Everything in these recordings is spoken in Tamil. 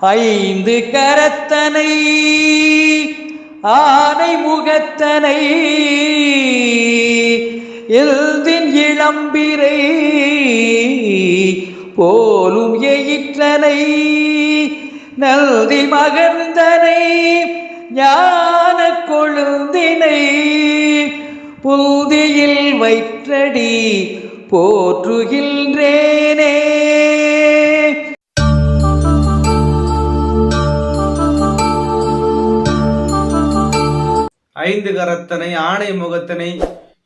ஐந்து கரத்தனை ஆனை முகத்தனை எல்தின் இளம்பிரை போலும் எயிற்றனை நல்தி மகர்ந்தனை ஞான கொழுந்தினை புதியில் வைற்றடி போற்றுகின்றே. ஐந்து கரத்தனை ஆணை முகத்தனை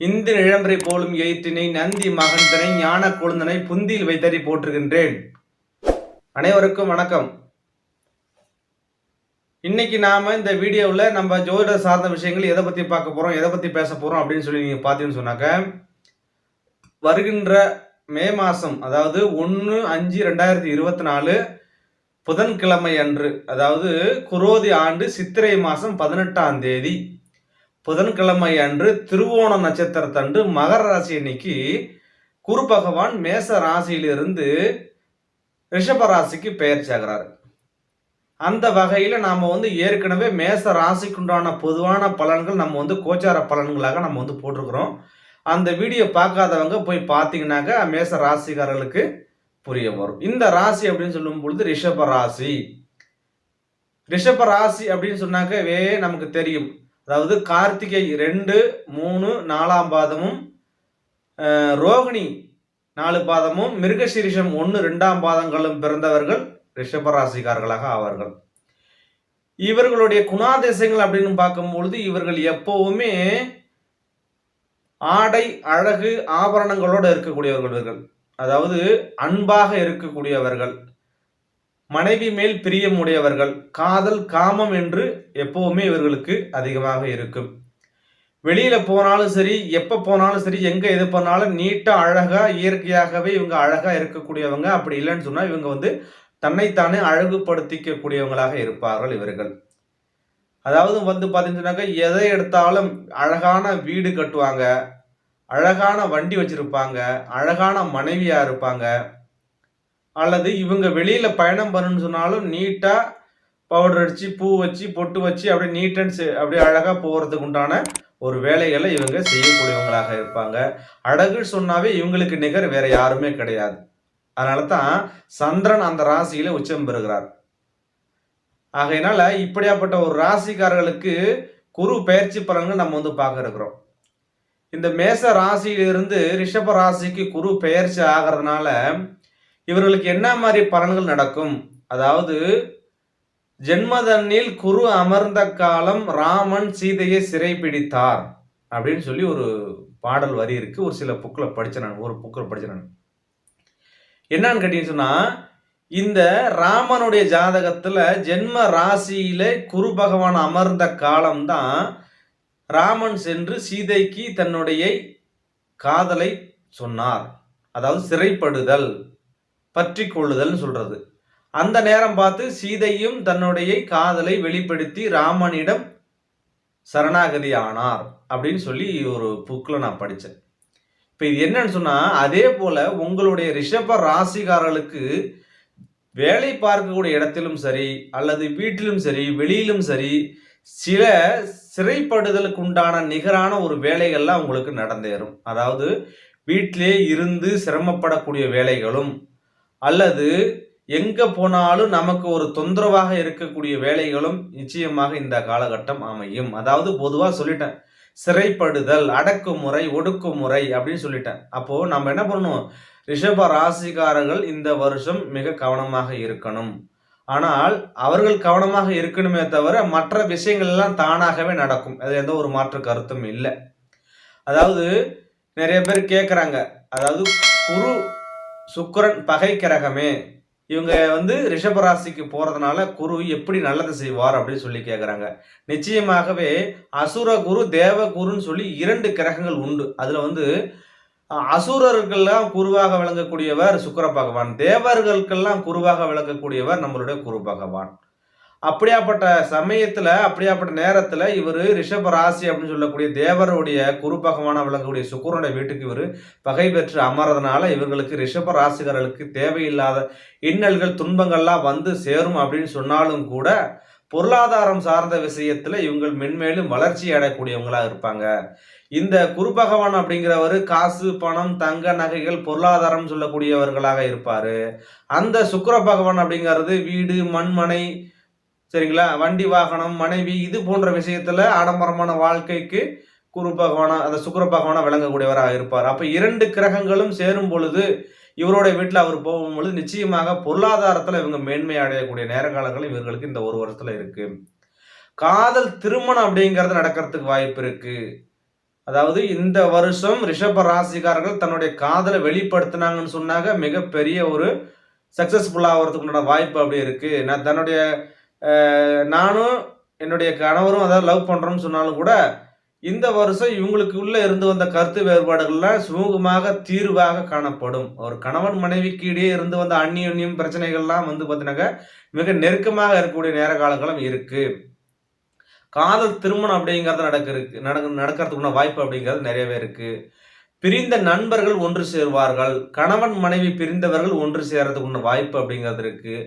இந்து இளம்பரை போலும் எயிற்றினை நந்தி மகந்தனை ஞான கொழுந்தனை புந்தியில் வைத்தறி போற்றுகின்றேன். அனைவருக்கும் வணக்கம். இன்னைக்கு நாம இந்த வீடியோவில் நம்ம ஜோதிட சார்ந்த விஷயங்கள் எதை பற்றி பார்க்க போகிறோம் எதை பற்றி பேச போகிறோம் அப்படின்னு சொல்லி நீங்கள் பார்த்தீங்கன்னு சொன்னாக்க வருகின்ற மே மாதம் அதாவது ஒன்று அஞ்சு ரெண்டாயிரத்தி இருபத்தி நாலு புதன்கிழமை அன்று அதாவது குரோதி ஆண்டு சித்திரை மாதம் பதினெட்டாம் தேதி. புதன்கிழமை அன்று திருவோண நட்சத்திரத்தன்று மகர ராசி அன்னைக்கு குரு பகவான் மேச ராசியிலிருந்து ரிஷப ராசிக்கு பெயர்ச்சி ஆகிறாரு அந்த வகையில் நாம் வந்து ஏற்கனவே மேச ராசிக்குண்டான பொதுவான பலன்கள் நம்ம வந்து கோச்சார பலன்களாக நம்ம வந்து போட்டிருக்கிறோம். அந்த வீடியோ பார்க்காதவங்க போய் பார்த்தீங்கன்னாக்கா மேச ராசிக்காரர்களுக்கு புரிய வரும். இந்த ராசி அப்படின்னு சொல்லும் பொழுது ரிஷப ராசி. ரிஷப ராசி அப்படின்னு சொன்னாக்கவே நமக்கு தெரியும். அதாவது கார்த்திகை ரெண்டு மூணு நாலாம் பாதமும் ரோகிணி நாலு பாதமும் மிருகசீரிஷம் ஒன்று ரெண்டாம் பாதங்களும் பிறந்தவர்கள் ரிஷபராசிக்காரர்களாக ஆவார்கள். இவர்களுடைய குணாதிசயங்கள் அப்படின்னு பார்க்கும்பொழுது இவர்கள் எப்பவுமே ஆடை அழகு ஆபரணங்களோடு இருக்கக்கூடியவர்கள் இவர்கள். அதாவது அன்பாக இருக்கக்கூடியவர்கள். மனைவி மேல் பிரியமுடையவர்கள் காதல் காமம் என்று எப்பவுமே இவர்களுக்கு அதிகமாக இருக்கும். வெளியில போனாலும் சரி எப்ப போனாலும் சரி எங்க எது பண்ணாலும் நீட்டா அழகா இயற்கையாகவே இவங்க அழகா இருக்கக்கூடியவங்க அப்படி இல்லைன்னு சொன்னா இவங்க வந்து தன்னைத்தானே அழகுபடுத்திக்க கூடியவங்களாக இருப்பார்கள் இவர்கள். அதாவது வந்து பார்த்தீங்கன்னாக்கா எதை எடுத்தாலும் அழகான வீடு கட்டுவாங்க அழகான வண்டி வச்சிருப்பாங்க அழகான மனைவியா இருப்பாங்க அல்லது இவங்க வெளியில் பயணம் பண்ணணும்னு சொன்னாலும் நீட்டாக பவுடர் அடித்து பூ வச்சு பொட்டு வச்சு அப்படியே நீட் அண்ட் அப்படியே அழகாக போகிறதுக்கு உண்டான ஒரு வேலைகளை இவங்க செய்யக்கூடியவங்களாக இருப்பாங்க. அழகு சொன்னாவே இவங்களுக்கு நிகர் வேற யாருமே கிடையாது. அதனால தான் சந்திரன் அந்த ராசியில உச்சம் பெறுகிறார். ஆகையினால இப்படியாப்பட்ட ஒரு ராசிக்காரர்களுக்கு குரு பயிற்சி பலன்கள் நம்ம வந்து பார்க்க இருக்கிறோம். இந்த மேச ராசியிலிருந்து ரிஷப ராசிக்கு குரு பெயர்ச்சி ஆகிறதுனால இவர்களுக்கு என்ன மாதிரி பலன்கள் நடக்கும்? அதாவது ஜென்மதன்னில் குரு அமர்ந்த காலம் ராமன் சீதையை சிறைப்பிடித்தார் அப்படின்னு சொல்லி ஒரு பாடல் வரி இருக்கு. ஒரு சில புக்கில் படிச்சேன் நான் ஒரு புக்கில் படிச்சேன் நான். என்னன்னு கேட்டீங்கன்னு சொன்னா இந்த ராமனுடைய ஜாதகத்துல ஜென்ம ராசியில குரு பகவான் அமர்ந்த காலம்தான் ராமன் சென்று சீதைக்கு தன்னுடைய காதலை சொன்னார். அதாவது சிறைப்படுதல். பற்றி கொள்ளுதல்னு சொல்றது. அந்த நேரம் பார்த்து சீதையும் தன்னுடைய காதலை வெளிப்படுத்தி ராமனிடம் சரணாகதி ஆனார் அப்படின்னு சொல்லி ஒரு புக்கில் நான் படித்தேன் இப்போ இது என்னன்னு சொன்னால் அதே போல் உங்களுடைய ரிஷப ராசிகாரர்களுக்கு வேலை பார்க்கக்கூடிய இடத்திலும் சரி அல்லது வீட்டிலும் சரி வெளியிலும் சரி சில சிறைப்படுதலுக்கு உண்டான நிகரான ஒரு வேலைகள்லாம் உங்களுக்கு நடந்தேறும். அதாவது வீட்டிலே இருந்து சிரமப்படக்கூடிய வேலைகளும் அல்லது எங்க போனாலும் நமக்கு ஒரு தொந்தரவாக இருக்கக்கூடிய வேலைகளும் நிச்சயமாக இந்த காலகட்டம் அமையும். அதாவது பொதுவாக சொல்லிட்டேன் சிறைப்படுதல் அடக்குமுறை ஒடுக்குமுறை அப்படின்னு சொல்லிட்டேன். அப்போ நம்ம என்ன பண்ணணும்? ரிஷப ராசிக்காரர்கள் இந்த வருஷம் மிக கவனமாக இருக்கணும். ஆனால் அவர்கள் கவனமாக இருக்கணுமே தவிர மற்ற விஷயங்கள் எல்லாம் தானாகவே நடக்கும். அது எந்த ஒரு மாற்று கருத்தும் இல்லை. அதாவது நிறைய பேர் கேட்குறாங்க அதாவது குரு சுக்கிரன் பகை கிரகமே. இவங்க வந்து ரிஷபராசிக்கு போறதுனால குரு எப்படி நல்லது செய்வார் அப்படின்னு சொல்லி கேட்குறாங்க நிச்சயமாகவே அசுர குரு தேவ குருன்னு சொல்லி இரண்டு கிரகங்கள் உண்டு. அதுல வந்து அசுரர்கள்லாம் குருவாக விளங்கக்கூடியவர் சுக்கிர பகவான். தேவர்களுக்கெல்லாம் குருவாக விளங்கக்கூடியவர் நம்மளுடைய குரு பகவான். அப்படியாப்பட்ட சமயத்துல அப்படியாப்பட்ட நேரத்துல இவர் ரிஷப ராசி அப்படின்னு சொல்லக்கூடிய தேவருடைய குரு பகவான விளங்கக்கூடிய சுக்குரனுடைய வீட்டுக்கு இவர் பகை பெற்று அமர்றதுனால இவர்களுக்கு ரிஷப ராசிகர்களுக்கு தேவையில்லாத இன்னல்கள் துன்பங்கள்லாம் வந்து சேரும் அப்படின்னு சொன்னாலும் கூட பொருளாதாரம் சார்ந்த விஷயத்துல இவங்கள் மென்மேலும் வளர்ச்சி அடையக்கூடியவங்களா இருப்பாங்க. இந்த குரு பகவான் அப்படிங்கிறவர் காசு பணம் தங்க நகைகள் பொருளாதாரம் சொல்லக்கூடியவர்களாக இருப்பாரு. அந்த சுக்கர பகவான் அப்படிங்கிறது வீடு மண்மனை சரிங்களா? வண்டி வாகனம் மனைவி இது போன்ற விஷயத்துல ஆடம்பரமான வாழ்க்கைக்கு குரு பகவானா அந்த சுக்கிர பகவானா விளங்கக்கூடியவராக இருப்பார். அப்ப இரண்டு கிரகங்களும் சேரும் பொழுது இவருடைய வீட்டில் அவர் போகும் பொழுது நிச்சயமாக பொருளாதாரத்தில் இவங்க மேன்மை அடையக்கூடிய நேரங்காலங்களும் இவர்களுக்கு இந்த ஒரு வருஷத்துல இருக்கு. காதல் திருமணம் அப்படிங்கிறது நடக்கிறதுக்கு வாய்ப்பு இருக்கு. அதாவது இந்த வருஷம் ரிஷப ராசிக்காரர்கள் தன்னுடைய காதலை வெளிப்படுத்தினாங்கன்னு சொன்னாங்க மிகப்பெரிய ஒரு சக்சஸ்ஃபுல் ஆகிறதுக்கு உண்டான வாய்ப்பு அப்படி இருக்கு. நான் தன்னுடைய நானும் என்னுடைய கணவரும் அதாவது லவ் பண்ணுறோம்னு சொன்னாலும் கூட இந்த வருஷம் இவங்களுக்குள்ளே இருந்து வந்த கருத்து வேறுபாடுகள்லாம் சுமூகமாக தீர்வாக காணப்படும். ஒரு கணவன் மனைவிக்கு இடையே இருந்து வந்த அந்நியுன்னியம் பிரச்சனைகள்லாம் வந்து பார்த்தீங்கன்னாக்க மிக நெருக்கமாக இருக்கக்கூடிய நேர காலங்களும் இருக்குது காதல் திருமணம் அப்படிங்கிறது நடக்கிறதுக்கு நடக்க நடக்கிறதுக்குள்ள வாய்ப்பு அப்படிங்கிறது நிறையவே இருக்குது பிரிந்த நண்பர்கள் ஒன்று சேர்வார்கள். கணவன் மனைவி பிரிந்தவர்கள் ஒன்று சேர்றதுக்குள்ள வாய்ப்பு அப்படிங்கிறது இருக்குது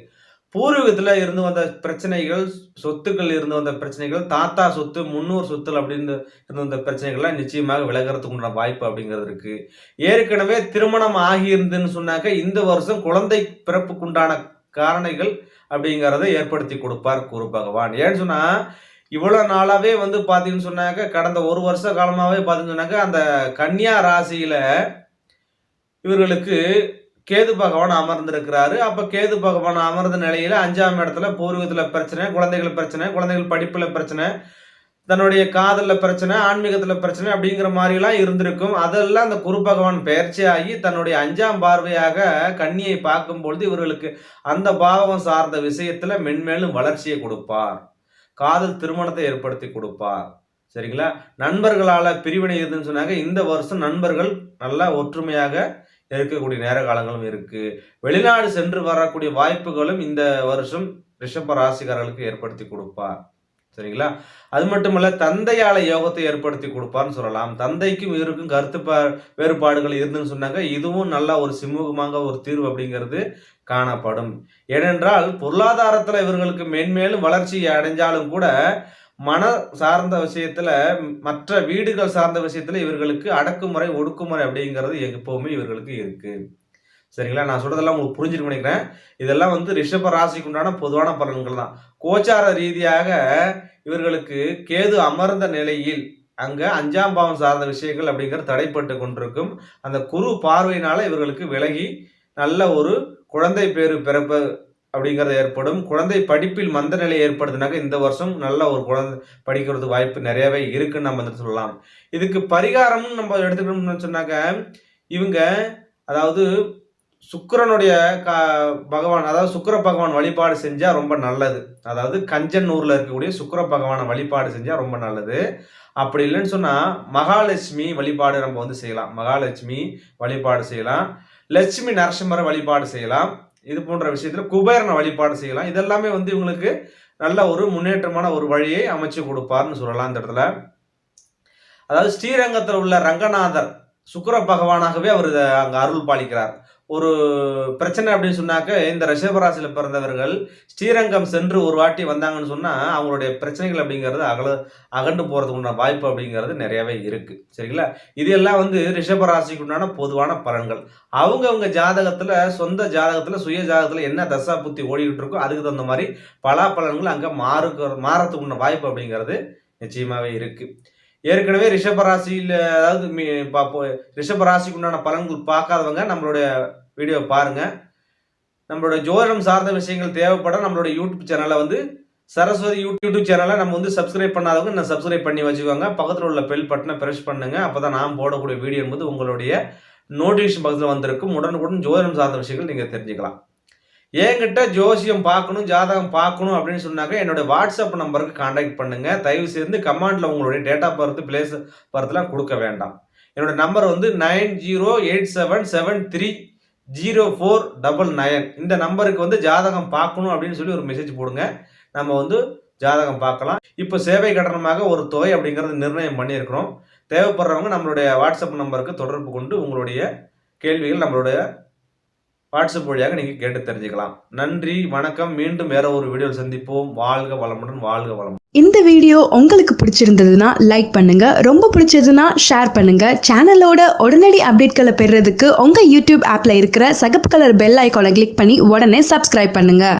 பூர்வீகத்தில் இருந்து வந்த பிரச்சனைகள் சொத்துக்கள் இருந்து வந்த பிரச்சனைகள் தாத்தா சொத்து முன்னோர் சொத்துகள் அப்படின்னு இருந்து வந்த பிரச்சனைகள்லாம் நிச்சயமாக விலகிறதுக்கு உண்டான வாய்ப்பு அப்படிங்கிறது இருக்கு. ஏற்கனவே திருமணம் ஆகியிருந்துன்னு சொன்னாக்க இந்த வருஷம் குழந்தை பிறப்புக்குண்டான காரணிகள் அப்படிங்கிறத ஏற்படுத்தி கொடுப்பார் குரு பகவான். ஏன்னு சொன்னா இவ்வளவு நாளாவே வந்து பாத்தீங்கன்னு சொன்னாக்க கடந்த ஒரு வருஷ காலமாவே பாத்தீங்கன்னு சொன்னாக்க அந்த கன்னியா ராசியில இவர்களுக்கு கேது பகவான் அமர்ந்திருக்கிறாரு. அப்ப கேது பகவான் அமர்ந்த நிலையில அஞ்சாம் இடத்துல பூர்வீகத்துல பிரச்சனை குழந்தைகள் பிரச்சனை குழந்தைகள் படிப்புல பிரச்சனை தன்னுடைய காதல்ல பிரச்சனை ஆன்மீகத்துல பிரச்சனை அப்படிங்கிற மாதிரிலாம் இருந்திருக்கும். அதெல்லாம் அந்த குரு பகவான் பயிற்சியாகி தன்னுடைய அஞ்சாம் பார்வையாக கன்னியை பார்க்கும் பொழுது இவர்களுக்கு அந்த பாவம் சார்ந்த விஷயத்துல மென்மேலும் வளர்ச்சியை கொடுப்பார். காதல் திருமணத்தை ஏற்படுத்தி கொடுப்பார். சரிங்களா? நண்பர்களால பிரிவினை இருந்துன்னு சொன்னாங்க இந்த வருஷம் நண்பர்கள் நல்லா ஒற்றுமையாக இருக்கக்கூடிய நேர காலங்களும் இருக்கு. வெளிநாடு சென்று வரக்கூடிய வாய்ப்புகளும் இந்த வருஷம் ரிஷப ராசிக்காரர்களுக்கு ஏற்படுத்தி கொடுப்பார். சரிங்களா? அது மட்டுமல்ல தந்தையால யோகத்தை ஏற்படுத்தி கொடுப்பான்னு சொல்லலாம். தந்தைக்கும் இவருக்கும் கருத்து வேறுபாடுகள் இருந்துன்னு சொன்னாங்க. இதுவும் நல்ல ஒரு சுமூகமாக ஒரு தீர்வு அப்படிங்கிறது காணப்படும். ஏனென்றால் பொருளாதாரத்துல இவர்களுக்கு மேன்மேலும் வளர்ச்சி அடைஞ்சாலும் கூட மன சார்ந்த விஷயத்துல மற்ற வீடுகள் சார்ந்த விஷயத்துல இவர்களுக்கு அடக்குமுறை ஒடுக்குமுறை அப்படிங்கிறது எப்பவுமே இவர்களுக்கு இருக்கு. சரிங்களா? நான் சொல்றதெல்லாம் உங்களுக்கு புரிஞ்சிருக்கு நினைக்கிறேன். இதெல்லாம் வந்து ரிஷப ராசிக்கு உண்டான பொதுவான பலன்கள் தான். கோச்சார ரீதியாக இவர்களுக்கு கேது அமர்ந்த நிலையில் அங்க அஞ்சாம் பாவம் சார்ந்த விஷயங்கள் அப்படிங்கிறது தடைப்பட்டு கொண்டிருக்கும். அந்த குரு பார்வையினால இவர்களுக்கு விலகி நல்ல ஒரு குழந்தை பேரு பிறப்பு அப்படிங்கிறது ஏற்படும். குழந்தை படிப்பில் மந்த நிலை ஏற்படுதுனாக்க இந்த வருஷம் நல்ல ஒரு குழந்தை படிக்கிறதுக்கு வாய்ப்பு நிறையவே இருக்குன்னு நம்ம வந்து சொல்லலாம். இதுக்கு பரிகாரமும் நம்ம எடுத்துக்கணும்னு சொன்னாக்க இவங்க அதாவது சுக்கரனுடைய கா பகவான் அதாவது சுக்கர பகவான் வழிபாடு செஞ்சால் ரொம்ப நல்லது. அதாவது கஞ்சனூரில் இருக்கக்கூடிய சுக்கர பகவானை வழிபாடு செஞ்சால் ரொம்ப நல்லது. அப்படி இல்லைன்னு சொன்னால் மகாலட்சுமி வழிபாடு நம்ம வந்து செய்யலாம். மகாலட்சுமி வழிபாடு செய்யலாம். லட்சுமி நரசிம்மரை வழிபாடு செய்யலாம். இது போன்ற விஷயத்தில் குபேரனை வழிபாடு செய்யலாம். இதெல்லாமே வந்து இவங்களுக்கு நல்ல ஒரு முன்னேற்றமான ஒரு வழியை அமைச்சு கொடுப்பார்னு சொல்லலாம் இந்த இடத்துல. அதாவது ஸ்ரீரங்கத்தில் உள்ள ரங்கநாதர் சுக்கிர பகவானாகவே அவர் அங்கே அருள் பாலிக்கிறார். ஒரு பிரச்சனை அப்படின்னு சொன்னாக்க இந்த ரிஷபராசியில் பிறந்தவர்கள் ஸ்ரீரங்கம் சென்று ஒரு வாட்டி வந்தாங்கன்னு சொன்னால் அவங்களுடைய பிரச்சனைகள் அப்படிங்கிறது அகல அகண்டு போகிறதுக்கு உண்டான வாய்ப்பு அப்படிங்கிறது நிறையவே இருக்குது சரிங்களா? இது எல்லாம் வந்து ரிஷபராசிக்கு உண்டான பொதுவான பலன்கள். அவங்கவுங்க ஜாதகத்தில் சொந்த ஜாதகத்தில் சுய ஜாதகத்தில் என்ன தசா புத்தி ஓடிக்கிட்டு இருக்கோ அதுக்கு தகுந்த மாதிரி பலாபலன்கள் அங்கே மாறு மாறத்துக்கு உண்டான வாய்ப்பு அப்படிங்கிறது நிச்சயமாகவே இருக்குது ஏற்கனவே ரிஷபராசியில் அதாவது ரிஷபராசிக்கு உண்டான பலன்கள் பார்க்காதவங்க நம்மளுடைய வீடியோ பாருங்க. நம்மளுடைய ஜோதிடம் சார்ந்த விஷயங்கள் தேவைப்பட நம்மளோட யூடியூப் சேனலை வந்து சரஸ்வதி யூடியூப் சேனலை நம்ம வந்து சப்ஸ்கிரைப் பண்ணாதவங்க நான் சப்ஸ்கிரைப் பண்ணி வச்சுக்கோங்க. பக்கத்தில் உள்ள பெல் பட்டனை ப்ரெஸ் பண்ணுங்க. அப்பதான் நான் போடக்கூடிய வீடியோ என்பது உங்களுடைய நோட்டிஃபிகேஷன் பக்கத்தில் வந்திருக்கும். உடனுக்குடன் ஜோதிடம் சார்ந்த விஷயங்கள் நீங்கள் தெரிஞ்சுக்கலாம். என்கிட்ட ஜோசியம் பார்க்கணும் ஜாதகம் பார்க்கணும் அப்படின்னு சொன்னாக்க என்னோட வாட்ஸ்அப் நம்பருக்கு காண்டாக்ட் பண்ணுங்க. தயவு சேர்ந்து கமெண்ட்ல உங்களுடைய டேட் ஆஃப் பர்த் பிளேஸ் பர்த்லாம் கொடுக்க வேண்டாம். என்னோட நம்பர் வந்து nine zero eight seven seven three zero four double nine. இந்த நம்பருக்கு வந்து ஜாதகம் பார்க்கணும் அப்படின்னு சொல்லி ஒரு மெசேஜ் போடுங்க. நம்ம வந்து ஜாதகம் பார்க்கலாம். இப்போ சேவை கட்டணமாக ஒரு தொகை அப்படிங்கிறது நிர்ணயம் பண்ணியிருக்கிறோம். தேவைப்படுறவங்க நம்மளுடைய வாட்ஸ்அப் நம்பருக்கு தொடர்பு கொண்டு உங்களுடைய கேள்விகள் நம்மளுடைய வாட்ஸ்அப் வழியாக நீங்கள் கேட்டு தெரிஞ்சுக்கலாம். நன்றி வணக்கம். மீண்டும் வேற ஒரு வீடியோ சந்திப்போம். வாழ்க வளமுடன் வாழ்க வளமுடன். இந்த வீடியோ உங்களுக்கு பிடிச்சிருந்ததுன்னா லைக் பண்ணுங்க. ரொம்ப பிடிச்சதுன்னா ஷேர் பண்ணுங்க. சேனலோட உடனடி அப்டேட்களை பெறுறதுக்கு உங்க யூடியூப் ஆப்ல இருக்கிற சகப்பு கலர் பெல் ஐக்கானை கிளிக் பண்ணி உடனே சப்ஸ்கிரைப் பண்ணுங்க.